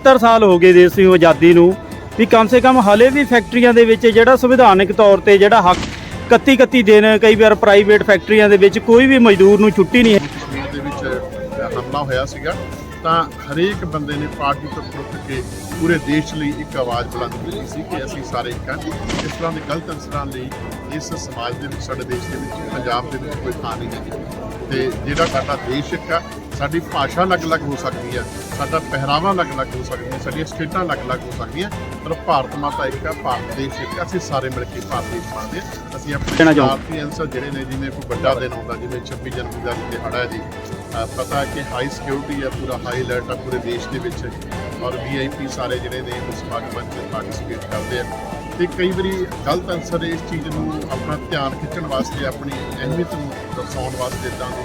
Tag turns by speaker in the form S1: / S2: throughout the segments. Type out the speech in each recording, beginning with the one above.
S1: 75 ਸਾਲ ਹੋ ਗਏ ਦੇਸ਼ ਨੂੰ ਆਜ਼ਾਦੀ ਨੂੰ, ਵੀ ਕਮ ਸੇ ਕਮ ਹਲੇ ਵੀ ਫੈਕਟਰੀਆਂ ਦੇ ਵਿੱਚ ਜਿਹੜਾ ਸੰਵਿਧਾਨਕ ਤੌਰ ਤੇ ਜਿਹੜਾ ਹੱਕ 31 31 ਦਿਨ ਕਈ ਵਾਰ ਪ੍ਰਾਈਵੇਟ ਫੈਕਟਰੀਆਂ ਦੇ ਵਿੱਚ ਕੋਈ ਵੀ ਮਜ਼ਦੂਰ ਨੂੰ ਛੁੱਟੀ ਨਹੀਂ ਹੈ।
S2: ਦੇ ਵਿੱਚ ਹਮਲਾ ਹੋਇਆ ਸੀਗਾ। ਤਾਂ ਹਰੇਕ ਬੰਦੇ ਨੇ ਪਾਰਟੀ ਤੋਂ ਉੱਠ ਕੇ ਪੂਰੇ ਦੇਸ਼ ਲਈ ਇੱਕ ਆਵਾਜ਼ ਬੁਲੰਦ ਕੀਤੀ ਸੀ ਕਿ ਅਸੀਂ ਸਾਰੇ ਇੱਕ ਹਾਂ। ਇਸ ਤਰ੍ਹਾਂ ਦੇ ਗਲਤ ਅਨਸਰਾਂ ਲਈ ਇਸ ਸਮਾਜ ਦੇ ਵਿੱਚ ਸਾਡੇ ਦੇਸ਼ ਦੇ ਵਿੱਚ ਪੰਜਾਬ ਦੇ ਵਿੱਚ ਕੋਈ ਥਾਂ ਨਹੀਂ ਹੈ ਤੇ ਜਿਹੜਾ ਸਾਡਾ ਦੇਸ਼ ਇੱਕ ਆ ਸਾਡੀ ਭਾਸ਼ਾ ਅਲੱਗ-ਅਲੱਗ ਹੋ ਸਕਦੀ ਹੈ ਸਾਡਾ ਪਹਿਰਾਵਾ ਅਲੱਗ-ਅਲੱਗ ਹੋ ਸਕਦੀ ਹੈ ਸਾਡੀਆਂ ਸਟੇਟਾਂ ਅਲੱਗ-ਅਲੱਗ ਹੋ ਸਕਦੀਆਂ। ਪਰ ਭਾਰਤ ਮਾਤਾ ਇੱਕ ਆ ਭਾਰਤ ਦੇਸ਼ ਇੱਕ ਅਸੀਂ ਸਾਰੇ ਮਿਲ ਕੇ ਭਾਰਤ ਦੇਸ਼ ਬਣਦੇ ਹਾਂ ਅਸੀਂ ਆਪਣੇ। ਭਾਰਤੀ ਅੰਸਰ ਜਿਹੜੇ ਨੇ ਜਿਵੇਂ ਕੋਈ ਵੱਡਾ ਦਿਨ ਹੁੰਦਾ ਜਿਵੇਂ 26 ਜਨਵਰੀ ਦਾ ਦਿਹਾੜਾ ਹੈ ਜੀ ਪਤਾ ਹੈ ਕਿ ਹਾਈ ਸਿਕਿਉਰਿਟੀ ਹੈ, ਪੂਰਾ ਹਾਈ ਅਲਰਟ ਹੈ ਪੂਰੇ ਦੇਸ਼ ਦੇ ਵਿੱਚ। ਔਰ ਵੀਆਈਪੀ ਸਾਰੇ ਜਿਹੜੇ ਨੇ ਉਸ ਸਮਾਗਮਾਂ 'ਚ ਪਾਰਟਿਸਿਪੇਟ ਕਰਦੇ ਆ। ਤੇ ਕਈ ਵਾਰੀ ਗਲਤ ਅਨਸਰ ਇਸ ਚੀਜ਼ ਨੂੰ ਆਪਣਾ ਧਿਆਨ ਖਿੱਚਣ ਵਾਸਤੇ, ਆਪਣੀ ਅਹਿਮੀਅਤ ਨੂੰ ਦਰਸਾਉਣ ਵਾਸਤੇ ਇਦਾਂ ਦੀ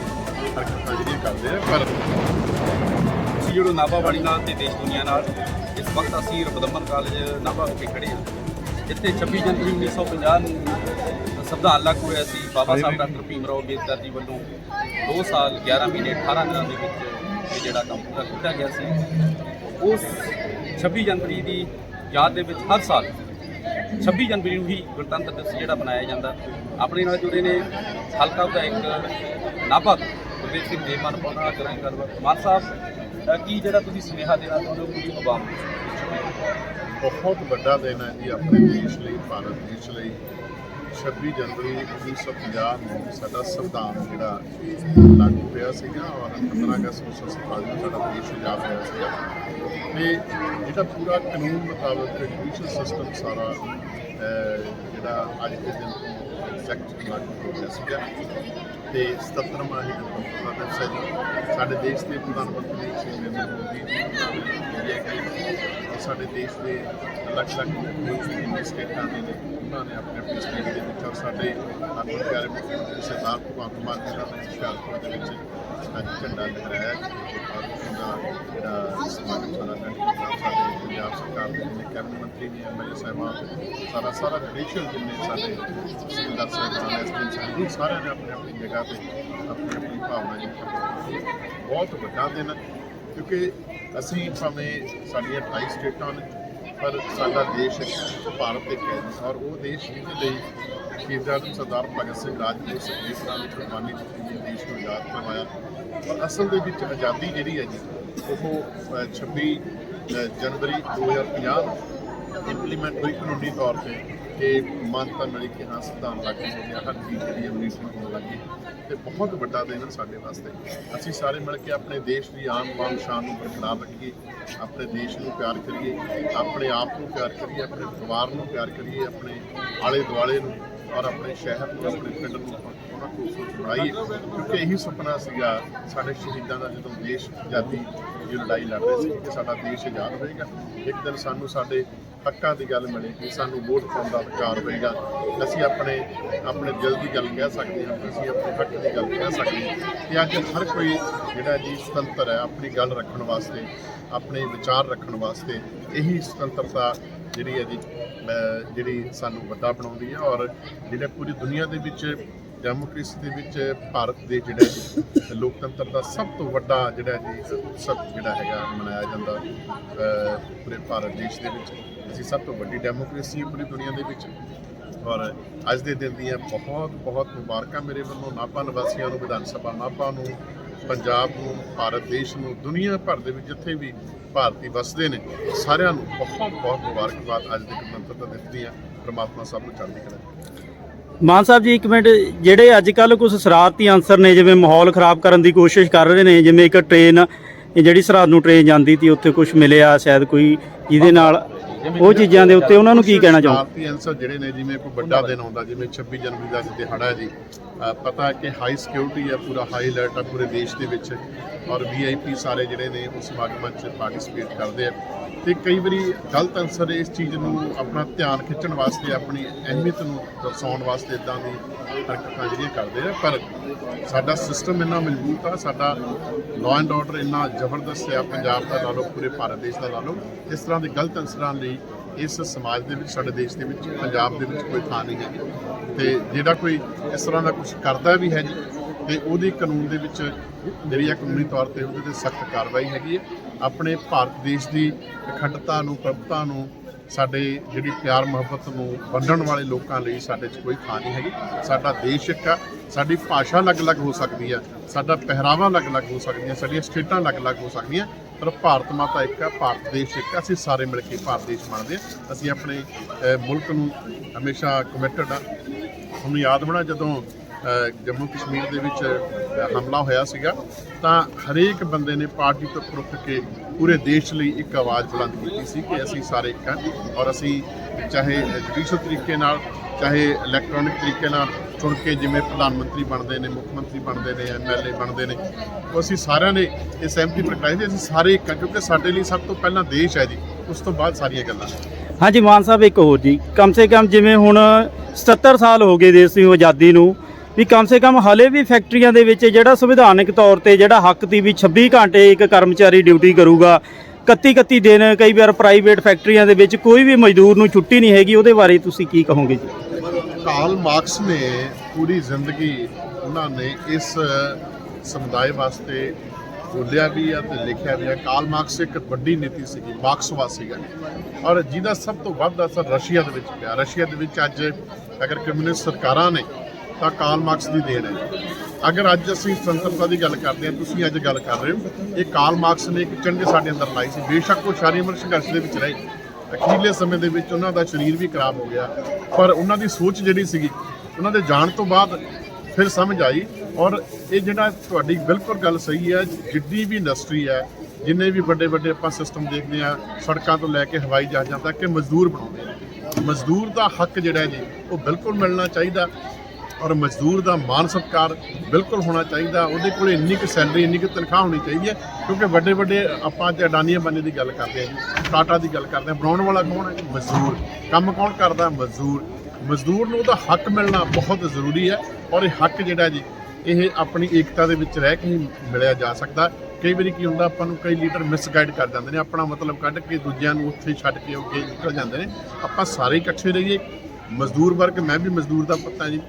S2: ਹਰਕਤਾਂ ਜਿਹੜੀਆਂ ਕਰਦੇ ਆ। ਪਰ
S3: ਅਸੀਂ ਜੁੜੋ ਨਾਭਾ ਵਾਲੀ ਨਾਲ ਤੇ ਦੇਸ਼ ਦੁਨੀਆ ਨਾਲ, ਇਸ ਵਕਤ ਅਸੀਂ ਰਬਦਮਨ ਕਾਲਜ ਨਾਭਾ ਵਿਖੇ ਖੜੇ ਹਾਂ। ਜਿੱਥੇ 26 ਜਨਵਰੀ 1950 ਨੂੰ ਸੰਵਿਧਾਨ ਲਾਗੂ ਹੋਇਆ ਸੀ ਬਾਬਾ ਸਾਹਿਬ ਡਾਕਟਰ ਭੀਮ ਰਾਓ ਅੰਬੇਦਕਰ ਜੀ ਵੱਲੋਂ 2 ਸਾਲ 11 ਮਹੀਨੇ 18 ਦਿਨਾਂ ਦੇ ਵਿੱਚ ਇਹ ਜਿਹੜਾ ਕੰਮ ਪੂਰਾ ਕੀਤਾ ਗਿਆ ਸੀ। ਉਸ 26 ਜਨਵਰੀ ਦੀ ਯਾਦ ਦੇ ਵਿੱਚ ਹਰ ਸਾਲ 26 ਜਨਵਰੀ ਨੂੰ ਹੀ ਗਣਤੰਤਰ ਦਿਵਸ ਜਿਹੜਾ ਮਨਾਇਆ ਜਾਂਦਾ। ਆਪਣੇ ਨਾਲ ਜੁੜੇ ਨੇ ਹਲਕਾ ਵਿਧਾਇਕ ਨਾਭਾ ਗੁਰਦੇਵ ਸਿੰਘ ਜੀ ਮਨ ਪਾਉਣਾ ਕਰਾਂ ਗੱਲਬਾਤ ਮਾਨ ਸਾਹਿਬ ਕੀ ਜਿਹੜਾ ਤੁਸੀਂ ਸੁਨੇਹਾ ਦੇਣਾ ਚਾਹੁੰਦੇ ਹੋ ਪੂਰੀ ਆਵਾਮ ਨੂੰ?
S2: ਬਹੁਤ ਵੱਡਾ ਦਿਨ ਹੈ ਜੀ ਆਪਣੇ ਦੇਸ਼ ਲਈ ਭਾਰਤ ਦੇਸ਼ ਲਈ। 26 ਜਨਵਰੀ 1950 ਨੂੰ ਸਾਡਾ ਸੰਵਿਧਾਨ ਜਿਹੜਾ ਲਾਗੂ ਹੋਇਆ ਸੀਗਾ ਔਰ 15 ਅਗਸਤ 1947 ਨੂੰ ਸਾਡਾ ਦੇਸ਼ ਆਜ਼ਾਦ ਹੋਇਆ ਸੀਗਾ। ਤੇ ਜਿਹੜਾ ਪੂਰਾ ਕਾਨੂੰਨ ਮੁਤਾਬਕ ਜੁਡੀਸ਼ੀਅਲ ਸਿਸਟਮ ਸਾਰਾ ਜਿਹੜਾ ਅੱਜ ਦੇ ਦਿਨ ਤੋਂ ਐਗਜ਼ੈਕਟ ਲਾਗੂ ਹੋ ਗਿਆ ਸੀਗਾ। ਤੇ 77ਵਾਂ ਹੀ ਗਣਤੰਤਰ ਦਿਵਸ ਹੈ ਜੀ। ਸਾਡੇ ਦੇਸ਼ ਦੇ ਪ੍ਰਧਾਨ ਮੰਤਰੀ ਸ਼੍ਰੀ ਨਰਿੰਦਰ ਮੋਦੀ ਜੀ ਇੰਡੀਆ ਸਾਡੇ ਦੇਸ਼ ਦੇ ਅਲੱਗ-ਅਲੱਗ ਸਟੇਟਾਂ ਦੇ ਨੇ ਉਹਨਾਂ ਨੇ ਆਪਣੇ ਆਪਣੇ ਸਟੇਟ ਦੇ ਵਿੱਚ ਔਰ ਸਾਡੇ ਆਪਣੇ ਪਿਆਰੇ ਮੁੱਖ ਮੰਤਰੀ ਸਰਦਾਰ ਭਗਵੰਤ ਮਾਨ ਜੀ ਨੇ ਹੁਸ਼ਿਆਰਪੁਰ ਦੇ ਵਿੱਚ ਅੱਜ ਝੰਡਾ ਲਹਿਰਾਇਆ ਔਰ ਉਹਦਾ ਜਿਹੜਾ ਸਮਾਗਮ ਸਾਰਾ ਸਾਡੇ ਪੰਜਾਬ ਸਰਕਾਰ ਦੇ ਜਿੰਨੇ ਕੈਬਨਿਟ ਮੰਤਰੀ ਨੇ ਐਮਐਲਏ ਸਾਹਿਬਾਨ, ਸਾਰਾ ਸਾਰਾ ਜੁਡੀਸ਼ੀਅਲ ਜਿੰਨੇ ਸਾਡੇ ਤਹਿਸੀਲਦਾਰ ਸਾਹਿਬਾਨ ਐਸਪੀ ਸਾਹਿਬਾਨ ਸਾਰਿਆਂ ਨੇ ਆਪਣੀ ਆਪਣੀ ਜਗ੍ਹਾ ਤੇ ਆਪਣੀ ਆਪਣੀ ਭਾਵਨਾ ਜਿਹੜੀ ਬਹੁਤ ਵੱਡਾ ਦਿਨ ਕਿਉਂਕਿ ਅਸੀਂ ਭਾਵੇਂ ਸਾਡੀਆਂ 28 ਸਟੇਟਾਂ ਨੇ ਪਰ ਸਾਡਾ ਦੇਸ਼ ਇੱਕ ਭਾਰਤ ਇੱਕ ਹੈ ਔਰ ਉਹ ਦੇਸ਼ ਜਿਹਦੇ ਲਈ ਸ਼ਹੀਦ ਸਰਦਾਰ ਭਗਤ ਸਿੰਘ ਰਾਜਗੁਰੂ ਸੁਖਦੇਵ ਸਿੰਘ ਦੀ ਕੁਰਬਾਨੀ ਦਿੱਤੀ ਦੇਸ਼ ਨੂੰ ਆਜ਼ਾਦ ਕਰਵਾਇਆ। ਪਰ ਅਸਲ ਦੇ ਵਿੱਚ ਆਜ਼ਾਦੀ ਜਿਹੜੀ ਹੈ ਜੀ ਉਹ ਅ, 26 ਅ, ਜਨਵਰੀ 2050 ਨੂੰ ਇੰਪਲੀਮੈਂਟ ਹੋਈ ਕਾਨੂੰਨੀ ਤੌਰ ਤੇ। ਕਿ ਮਾਨਤਾ ਮਿਲੀ ਕਿ ਹਾਂ ਸੰਵਿਧਾਨ ਲਾਗੂ ਹੋ ਗਿਆ ਹਰ ਚੀਜ਼ ਜਿਹੜੀ ਅਮਰੀਕਨ ਹੋਣ ਲੱਗੀ ਤੇ ਬਹੁਤ ਵੱਡਾ ਦਿਨ ਹੈ ਸਾਡੇ ਵਾਸਤੇ। ਅਸੀਂ ਸਾਰੇ ਮਿਲ ਕੇ ਆਪਣੇ ਦੇਸ਼ ਦੀ ਆਮ ਬਾਨ ਸ਼ਾਨ ਨੂੰ ਬਰਕਰਾਰ ਰੱਖੀਏ, ਆਪਣੇ ਦੇਸ਼ ਨੂੰ ਪਿਆਰ ਕਰੀਏ, ਆਪਣੇ ਆਪ ਨੂੰ ਪਿਆਰ ਕਰੀਏ, ਆਪਣੇ ਪਰਿਵਾਰ ਨੂੰ ਪਿਆਰ ਕਰੀਏ, ਆਪਣੇ ਆਲੇ ਦੁਆਲੇ ਨੂੰ ਔਰ ਆਪਣੇ ਸ਼ਹਿਰ ਨੂੰ, ਆਪਣੇ ਪਿੰਡ ਨੂੰ ਉਹਨਾਂ ਖੂਬਸੂਰਤ ਬਣਾਈਏ। ਕਿਉਂਕਿ ਇਹੀ ਸੁਪਨਾ ਸੀਗਾ ਸਾਡੇ ਸ਼ਹੀਦਾਂ ਦਾ ਜਦੋਂ ਦੇਸ਼ ਆਜ਼ਾਦੀ ਦੀ ਲੜਾਈ ਲੜ ਰਹੇ ਸੀ, ਕਿ ਸਾਡਾ ਦੇਸ਼ ਆਜ਼ਾਦ ਹੋਏਗਾ। ਇੱਕ ਦਿਨ ਸਾਨੂੰ ਸਾਡੇ ਹੱਕਾਂ ਦੀ ਗੱਲ ਮਿਲੇਗੀ ਸਾਨੂੰ ਵੋਟ ਪਾਉਣ ਦਾ ਅਧਿਕਾਰ ਹੋਏਗਾ। ਅਸੀਂ ਆਪਣੇ ਆਪਣੇ ਦਿਲ ਦੀ ਗੱਲ ਕਹਿ ਸਕਦੇ ਹਾਂ, ਅਸੀਂ ਆਪਣੇ ਹੱਕ ਦੀ ਗੱਲ ਕਹਿ ਸਕਦੇ ਹਾਂ। ਕਿ ਅੱਜ ਹਰ ਕੋਈ ਜਿਹੜਾ ਜੀ ਸੁਤੰਤਰ ਹੈ, ਆਪਣੀ ਗੱਲ ਰੱਖਣ ਵਾਸਤੇ, ਆਪਣੇ ਵਿਚਾਰ ਰੱਖਣ ਵਾਸਤੇ, ਇਹੀ ਸੁਤੰਤਰਤਾ ਜਿਹੜੀ ਹੈ ਜੀ ਜਿਹੜੀ ਸਾਨੂੰ ਵੱਡਾ ਬਣਾਉਂਦੀ ਹੈ ਔਰ ਜਿਹੜਾ ਪੂਰੀ ਦੁਨੀਆ ਦੇ ਵਿੱਚ ਡੈਮੋਕ੍ਰੇਸੀ ਦੇ ਵਿੱਚ ਭਾਰਤ ਦੇ ਜਿਹੜਾ ਲੋਕਤੰਤਰ ਦਾ ਸਭ ਤੋਂ ਵੱਡਾ ਜਿਹੜਾ ਜੀ, ਉਤਸਵ ਜਿਹੜਾ ਹੈਗਾ ਮਨਾਇਆ ਜਾਂਦਾ ਪੂਰੇ ਭਾਰਤ ਦੇਸ਼ ਦੇ ਵਿੱਚ। ਅਸੀਂ ਸਭ ਤੋਂ ਵੱਡੀ ਡੈਮੋਕ੍ਰੇਸੀ ਪੂਰੀ ਦੁਨੀਆ ਦੇ ਵਿੱਚ। ਔਰ ਅੱਜ ਦੇ ਦਿਨ ਦੀਆਂ ਬਹੁਤ ਬਹੁਤ ਮੁਬਾਰਕਾਂ ਮੇਰੇ ਵੱਲੋਂ ਨਾਭਾ ਨਿਵਾਸੀਆਂ ਨੂੰ, ਵਿਧਾਨ ਸਭਾ ਨਾਭਾ ਨੂੰ, ਪੰਜਾਬ ਨੂੰ, ਭਾਰਤ ਦੇਸ਼ ਨੂੰ, ਦੁਨੀਆ ਭਰ ਦੇ ਵਿੱਚ ਜਿੱਥੇ ਵੀ ਭਾਰਤੀ ਵਸਦੇ ਨੇ, ਸਾਰਿਆਂ ਨੂੰ ਬਹੁਤ ਬਹੁਤ ਮੁਬਾਰਕਬਾਦ ਅੱਜ ਦੇ ਗਣਤੰਤਰ ਦਿਵਸ ਦੀਆਂ, ਪ੍ਰਮਾਤਮਾ ਸਭ ਨੂੰ ਚੜ੍ਹਦੀ ਕਲਾ
S1: ਮਾਨ ਸਾਹਿਬ ਜੀ, ਇੱਕ ਮਿੰਟ, ਜਿਹੜੇ ਅੱਜ ਕੱਲ ਕੁਝ ਸ਼ਰਾਰਤੀ ਅਨਸਰ ਨੇ, ਜਿਵੇਂ ਮਾਹੌਲ ਖਰਾਬ ਕਰਨ ਦੀ ਕੋਸ਼ਿਸ਼ ਕਰ ਰਹੇ ਨੇ, ਜਿਵੇਂ ਇੱਕ ਟ੍ਰੇਨ, ਜਿਹੜੀ ਸਰਹੱਦ ਨੂੰ ਟ੍ਰੇਨ ਜਾਂਦੀ ਸੀ, ਉੱਥੇ ਕੁਝ ਮਿਲਿਆ, ਸ਼ਾਇਦ ਕੋਈ ਜਿਹਦੇ ਨਾਲ ਉਹ ਚੀਜ਼ਾਂ ਦੇ ਉੱਤੇ ਉਹਨਾਂ ਨੂੰ ਕੀ ਕਹਿਣਾ ਚਾਹੋ?
S2: ਭਾਰਤੀ ਅੰਸਰ ਜਿਹੜੇ ਨੇ ਜਿਵੇਂ ਕੋਈ ਵੱਡਾ ਦਿਨ ਆਉਂਦਾ ਜਿਵੇਂ 26 ਜਨਵਰੀ ਦਾ ਦਿਹਾੜਾ ਹੈ ਜੀ। ਅ, ਪਤਾ ਹੈ ਕਿ ਹਾਈ ਸਿਕਿਉਰਿਟੀ ਹੈ ਪੂਰਾ ਹਾਈ ਅਲਰਟ ਹੈ ਪੂਰੇ ਦੇਸ਼ ਦੇ ਵਿੱਚ। ਔਰ ਵੀਆਈਪੀ ਸਾਰੇ ਜਿਹੜੇ ਨੇ ਉਸ ਸਮਾਗਮਾਂ 'ਚ ਪਾਰਟਿਸਿਪੇਟ ਕਰਦੇ ਆ। ਤੇ ਕਈ ਵਾਰੀ ਗਲਤ ਅੰਸਰ ਇਸ ਚੀਜ਼ ਨੂੰ ਆਪਣਾ ਧਿਆਨ ਖਿੱਚਣ ਵਾਸਤੇ ਆਪਣੀ ਅਹਿਮੀਅਤ ਨੂੰ ਦਰਸਾਉਣ ਵਾਸਤੇ ਇਦਾਂ ਦੀ ਹਰਕਤਾਂ ਜਿਹੜੀਆਂ ਕਰਦੇ ਆ। ਪਰ ਸਾਡਾ ਸਿਸਟਮ ਇੰਨਾ ਮਜ਼ਬੂਤ ਆ ਸਾਡਾ ਲਾਅ ਐਂਡ ਆਰਡਰ ਇੰਨਾ ਜ਼ਬਰਦਸਤ ਆ ਪੰਜਾਬ ਦਾ ਲਾ ਲਓ ਪੂਰੇ ਭਾਰਤ ਦੇਸ਼ ਦਾ ਲਾ ਲਓ ਇਸ ਤਰ੍ਹਾਂ ਦੇ ਗਲਤ ਅੰਸਰਾਂ ਲਈ ਇਸ ਸਮਾਜ ਦੇ ਵਿੱਚ, ਸਾਡੇ ਦੇਸ਼ ਦੇ ਵਿੱਚ, ਪੰਜਾਬ ਦੇ ਵਿੱਚ ਕੋਈ ਥਾਂ ਨਹੀਂ ਹੈਗੀ। ਤੇ ਜਿਹੜਾ ਕੋਈ ਇਸ ਤਰ੍ਹਾਂ ਦਾ ਕੁਝ ਕਰਦਾ ਵੀ ਹੈ ਜੀ, ਤੇ ਉਹਦੀ ਕਾਨੂੰਨ ਦੇ ਵਿੱਚ ਜਿਹੜੀ ਆ ਕਾਨੂੰਨੀ ਤੌਰ ਤੇ ਉਹਦੇ ਤੇ ਸਖਤ ਕਾਰਵਾਈ ਹੈਗੀ ਹੈ। ਆਪਣੇ ਭਾਰਤ ਦੇਸ਼ ਦੀ ਅਖੰਡਤਾ ਨੂੰ, ਪ੍ਰਭੁਤਾ ਨੂੰ, ਸਾਡੇ ਜਿਹੜੀ ਪਿਆਰ ਮੁਹੱਬਤ ਨੂੰ ਵੰਡਣ ਵਾਲੇ ਲੋਕਾਂ ਲਈ ਸਾਡੇ 'ਚ ਕੋਈ ਥਾਂ ਨਹੀਂ ਹੈਗੀ। ਸਾਡਾ ਦੇਸ਼ ਇੱਕ ਆ, ਸਾਡੀ ਭਾਸ਼ਾ ਅਲੱਗ-ਅਲੱਗ ਹੋ ਸਕਦੀ ਆ, ਸਾਡਾ ਪਹਿਰਾਵਾ ਅਲੱਗ-ਅਲੱਗ ਹੋ ਸਕਦੀਆਂ, ਸਾਡੀਆਂ ਸਟੇਟਾਂ ਅਲੱਗ-ਅਲੱਗ ਹੋ ਸਕਦੀਆਂ। ਪਰ ਭਾਰਤ ਮਾਤਾ ਇੱਕ ਆ ਭਾਰਤ ਦੇਸ਼ ਇੱਕ ਆ ਅਸੀਂ ਸਾਰੇ ਮਿਲ ਕੇ ਭਾਰਤ ਦੇਸ਼ ਬਣਦੇ ਆ ਅਸੀਂ ਆਪਣੇ ਅਹ, ਮੁਲਕ ਨੂੰ ਹਮੇਸ਼ਾ ਕਮਿਟਡ ਆ। ਤੁਹਾਨੂੰ ਯਾਦ ਹੋਣਾ ਜਦੋਂ ਅਹ, ਜੰਮੂ ਕਸ਼ਮੀਰ ਦੇ ਵਿੱਚ ਅਹ, ਹਮਲਾ ਹੋਇਆ ਸੀਗਾ ਤਾਂ ਹਰੇਕ ਬੰਦੇ ਨੇ ਪਾਰਟੀ ਤੋਂ ਉੱਪਰ ਉੱਠ ਕੇ ਪੂਰੇ ਦੇਸ਼ ਲਈ ਇੱਕ ਆਵਾਜ਼ ਬੁਲੰਦ ਕੀਤੀ ਸੀ ਕਿ ਅਸੀਂ ਸਾਰੇ ਇੱਕ ਹਾਂ ਔਰ ਅਸੀਂ ਚਾਹੇ ਜੁਡੀਸ਼ਲ ਤਰੀਕੇ ਨਾਲ ਚਾਹੇ ਇਲੈਕਟ੍ਰੋਨਿਕ ਤਰੀਕੇ ਨਾਲ ਚੁਣ ਕੇ ਜਿਵੇਂ ਪ੍ਰਧਾਨ ਮੰਤਰੀ ਬਣਦੇ ਨੇ, ਮੁੱਖ ਮੰਤਰੀ ਬਣਦੇ ਨੇ ਐਮਐਲਏ ਬਣਦੇ ਨੇ, ਉਹ ਅਸੀਂ ਸਾਰਿਆਂ ਨੇ ਇਹ ਸਹਿਮਤੀ ਪ੍ਰਗਟਾਈ ਸੀ ਅਸੀਂ ਸਾਰੇ ਇੱਕ ਹਾਂ, ਕਿਉਂਕਿ ਸਾਡੇ ਲਈ ਸਭ ਤੋਂ ਪਹਿਲਾਂ ਦੇਸ਼ ਹੈ ਜੀ, ਉਸ ਤੋਂ ਬਾਅਦ ਸਾਰੀਆਂ ਗੱਲਾਂ।
S1: ਹਾਂਜੀ, ਮਾਨ ਸਾਹਿਬ, ਇੱਕ ਹੋਰ ਜੀ, ਕਮ ਸੇ ਕਮ ਜਿਵੇਂ ਹੁਣ 77 ਸਾਲ ਹੋ ਗਏ ਦੇਸ਼ ਦੀ ਆਜ਼ਾਦੀ ਨੂੰ, ਵੀ ਕਮ ਸੇ ਕਮ ਹਲੇ ਵੀ ਫੈਕਟਰੀਆਂ ਦੇ ਵਿੱਚ ਜਿਹੜਾ ਸੰਵਿਧਾਨਕ ਤੌਰ ਤੇ ਜਿਹੜਾ ਹੱਕ ਦੀ ਵੀ 26 ਘੰਟੇ ਇੱਕ ਕਰਮਚਾਰੀ ਡਿਊਟੀ ਕਰੂਗਾ 31 31 ਦਿਨ ਕਈ ਵਾਰ ਪ੍ਰਾਈਵੇਟ ਫੈਕਟਰੀਆਂ ਦੇ ਵਿੱਚ ਕੋਈ ਵੀ ਮਜ਼ਦੂਰ ਨੂੰ ਛੁੱਟੀ ਨਹੀਂ ਹੈਗੀ, ਉਹਦੇ ਬਾਰੇ ਤੁਸੀਂ ਕੀ ਕਹੋਗੇ ਜੀ?
S2: ਕਾਰਲ ਮਾਰਕਸ ਨੇ ਪੂਰੀ ਜ਼ਿੰਦਗੀ ਉਹਨਾਂ ਨੇ ਇਸ ਸਮੁਦਾਇ ਵਾਸਤੇ ਬੋਲਿਆ ਵੀ ਆ ਤੇ ਲਿਖਿਆ ਵੀ ਆ। ਕਾਰਲ ਮਾਰਕਸ ਇੱਕ ਵੱਡੀ ਨੀਤੀ ਸੀਗੀ, ਮਾਰਕਸਵਾਦ ਸੀਗਾ। ਔਰ ਜਿਹਦਾ ਸਭ ਤੋਂ ਵੱਧ ਅਸਰ ਰਸ਼ੀਆ ਦੇ ਵਿੱਚ ਪਿਆ। ਰਸ਼ੀਆ ਦੇ ਵਿੱਚ ਅੱਜ ਅਗਰ ਕਮਿਊਨਿਸਟ ਸਰਕਾਰਾਂ ਨੇ ਤਾਂ ਕਾਰਲ ਮਾਰਕਸ ਦੀ ਦੇਣ ਹੈ। ਅਗਰ ਅੱਜ ਅਸੀਂ ਸੁਤੰਤਰਤਾ ਦੀ ਗੱਲ ਕਰਦੇ ਹਾਂ, ਤੁਸੀਂ ਅੱਜ ਗੱਲ ਕਰ ਰਹੇ ਹੋ, ਇਹ ਕਾਰਲ ਮਾਰਕਸ ਨੇ ਇੱਕ ਚੰਗੇ ਸਾਡੇ ਅੰਦਰ ਲਾਈ ਸੀ। ਬੇਸ਼ੱਕ ਉਹ ਸਾਰੀ ਉਮਰ ਸੰਘਰਸ਼ ਦੇ ਵਿੱਚ ਰਹੇ। ਅਖੀਰਲੇ ਸਮੇਂ ਦੇ ਵਿੱਚ ਉਹਨਾਂ ਦਾ ਸਰੀਰ ਵੀ ਖਰਾਬ ਹੋ ਗਿਆ। ਪਰ ਉਹਨਾਂ ਦੀ ਸੋਚ ਜਿਹੜੀ ਸੀਗੀ, ਉਹਨਾਂ ਦੇ ਜਾਣ ਤੋਂ ਬਾਅਦ ਫਿਰ ਸਮਝ ਆਈ ਔਰ ਇਹ ਜਿਹੜਾ ਤੁਹਾਡੀ ਬਿਲਕੁਲ ਗੱਲ ਸਹੀ ਹੈ, ਜਿੱਡੀ ਵੀ ਇੰਡਸਟਰੀ ਹੈ, ਜਿੰਨੇ ਵੀ ਵੱਡੇ ਵੱਡੇ ਆਪਾਂ ਸਿਸਟਮ ਦੇਖਦੇ ਆ ਸੜਕਾਂ ਤੋਂ ਲੈ ਕੇ ਹਵਾਈ ਜਹਾਜ਼ਾਂ ਤੱਕ ਕਿ ਮਜ਼ਦੂਰ ਬਣਾਉਂਦੇ ਆ। ਮਜ਼ਦੂਰ ਦਾ ਹੱਕ ਜਿਹੜਾ ਹੈ ਜੀ, ਉਹ ਬਿਲਕੁਲ ਮਿਲਣਾ ਚਾਹੀਦਾ। ਔਰ ਮਜ਼ਦੂਰ ਦਾ ਮਾਨ ਸਤਿਕਾਰ ਬਿਲਕੁਲ ਹੋਣਾ ਚਾਹੀਦਾ। ਉਹਦੇ ਕੋਲ ਇੰਨੀ ਕੁ ਸੈਲਰੀ ਇੰਨੀ ਕੁ ਤਨਖਾਹ ਹੋਣੀ ਚਾਹੀਦੀ ਹੈ, ਕਿਉਂਕਿ ਵੱਡੇ ਵੱਡੇ ਆਪਾਂ ਅੱਜ ਅਡਾਨੀਆਂ ਬੰਨੇ ਦੀ ਗੱਲ ਕਰਦੇ ਹਾਂ ਜੀ, ਟਾਟਾ ਦੀ ਗੱਲ ਕਰਦੇ ਹਾਂ। ਬਣਾਉਣ ਵਾਲਾ ਕੌਣ ਹੈ ਮਜ਼ਦੂਰ। ਕੰਮ ਕੌਣ ਕਰਦਾ? ਮਜ਼ਦੂਰ। ਮਜ਼ਦੂਰ ਨੂੰ ਉਹਦਾ ਹੱਕ ਮਿਲਣਾ ਬਹੁਤ ਜ਼ਰੂਰੀ ਹੈ ਔਰ ਇਹ ਹੱਕ ਜਿਹੜਾ ਜੀ, ਇਹ ਆਪਣੀ ਏਕਤਾ ਦੇ ਵਿੱਚ ਰਹਿ ਕੇ ਹੀ ਮਿਲਿਆ ਜਾ ਸਕਦਾ। ਕਈ ਵਾਰੀ ਕੀ ਹੁੰਦਾ, ਆਪਾਂ ਨੂੰ ਕਈ ਲੀਡਰ ਮਿਸਗਾਈਡ ਕਰ ਜਾਂਦੇ ਨੇ। ਆਪਣਾ ਮਤਲਬ ਕੱਢ ਕੇ ਦੂਜਿਆਂ ਨੂੰ ਉੱਥੇ ਛੱਡ ਕੇ ਅੱਗੇ ਨਿਕਲ ਜਾਂਦੇ ਨੇ। ਆਪਾਂ ਸਾਰੇ ਇਕੱਠੇ ਰਹੀਏ। ਮਜ਼ਦੂਰ ਵਰਗ, ਮੈਂ ਵੀ ਮਜ਼ਦੂਰ ਦਾ ਪੁੱਤ ਹਾਂ ਜੀ।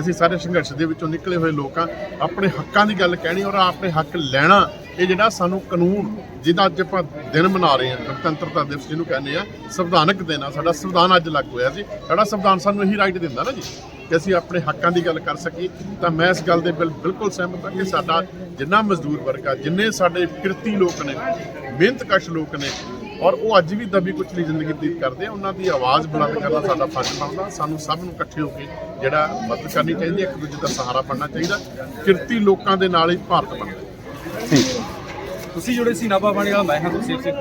S2: ਅਸੀਂ ਸਾਰੇ ਸੰਘਰਸ਼ ਦੇ ਵਿੱਚੋਂ ਨਿਕਲੇ ਹੋਏ ਲੋਕ ਲੋਕਾਂ ਆਪਣੇ ਹੱਕਾਂ ਦੀ ਗੱਲ ਕਹਿਣੀ ਔਰ ਆਪਣੇ ਹੱਕ ਲੈਣਾ, ਇਹ ਜਿਹੜਾ ਸਾਨੂੰ ਕਾਨੂੰਨ ਜਿਹਦਾ ਅੱਜ ਆਪਾਂ ਦਿਨ ਮਨਾ ਰਹੇ ਹਾਂ, ਗਣਤੰਤਰਤਾ ਦਿਵਸ ਜਿਹਨੂੰ ਕਹਿੰਦੇ ਆ ਸੰਵਿਧਾਨਕ ਦਿਨ ਆ, ਸਾਡਾ ਸੰਵਿਧਾਨ ਅੱਜ ਲਾਗੂ ਹੋਇਆ ਸੀ। ਸਾਡਾ ਸੰਵਿਧਾਨ ਸਾਨੂੰ ਇਹੀ ਰਾਈਟ ਦਿੰਦਾ ਨਾ ਜੀ ਕਿ ਅਸੀਂ ਆਪਣੇ ਹੱਕਾਂ ਦੀ ਗੱਲ ਕਰ ਸਕੀਏ। ਤਾਂ ਮੈਂ ਇਸ ਗੱਲ ਦੇ ਬਿਲ- ਬਿਲਕੁਲ ਸਹਿਮਤ ਹਾਂ ਕਿ ਸਾਡਾ ਜਿੰਨਾ ਮਜ਼ਦੂਰ ਵਰਗ ਆ, ਜਿੰਨੇ ਸਾਡੇ ਕਿਰਤੀ ਲੋਕ ਨੇ, ਮਿਹਨਤਕਸ਼ ਲੋਕ ਨੇ ਔਰ ਉਹ ਅੱਜ ਵੀ ਦਬੀ ਕੁਚਲੀ ਜ਼ਿੰਦਗੀ ਬਤੀਤ ਕਰਦੇ ਆ। ਉਹਨਾਂ ਦੀ ਆਵਾਜ਼ ਬੁਲੰਦ ਕਰਨਾ ਸਾਡਾ ਫਰਜ਼ ਬਣਦਾ। ਸਾਨੂੰ ਸਭ ਨੂੰ ਇਕੱਠੇ ਹੋ ਕੇ ਜਿਹੜਾ ਮਦਦ ਕਰਨੀ ਚਾਹੀਦੀ ਹੈ, ਇੱਕ ਦੂਜੇ ਦਾ ਸਹਾਰਾ ਬਣਨਾ ਚਾਹੀਦਾ। ਕਿਰਤੀ ਲੋਕਾਂ ਦੇ ਨਾਲ ਹੀ ਭਾਰਤ ਬਣਦਾ
S1: ਠੀਕ।
S3: ਤੁਸੀਂ ਜੁੜੇ ਸੀ ਨਾਭਾ ਬਾਣੀ ਵਾਲਾ, ਮੈਂ ਹਾਂ ਤੁਸੀਂ ਸਿੱਖ